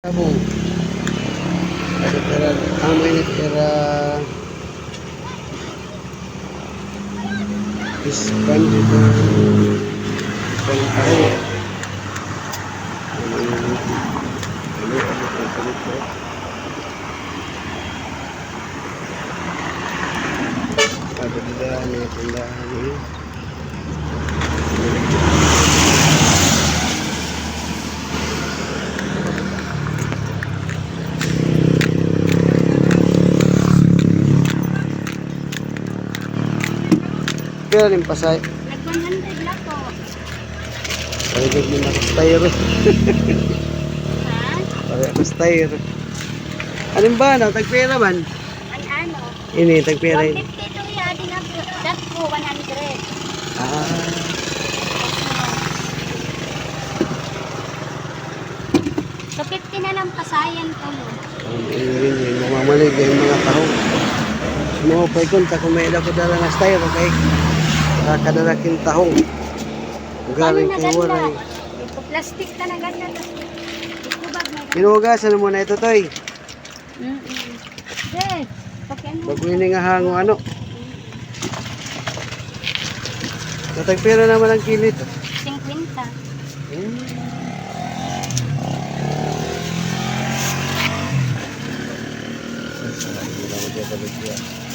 Abo. Ada pera, amo ini pera ispan itu ispan ada itu. Ada tindahan ini. Pero rin pasay. Nag-100 lang po. Mo na tire. Ha? Tire. Anong ba na? Tagpera man. Ang ano? Ini, tagpera. 150 to iya, din ang that po, 100. Ah. So 50 na lang pasayan ko. Ang rin yun, mamamalig yung mga tao. Mo pa konta kung may ko dala na style, okay? Ah, Nakadaraking tahong. Galing kay Waray. Plastic na ganda. Pinugasan mo na ito, Toy. Mm -mm. Yes. Bago nga hango ano. Natagpira naman ang kilit. 50. Mm. Sarap. Hindi naman dyan talaga.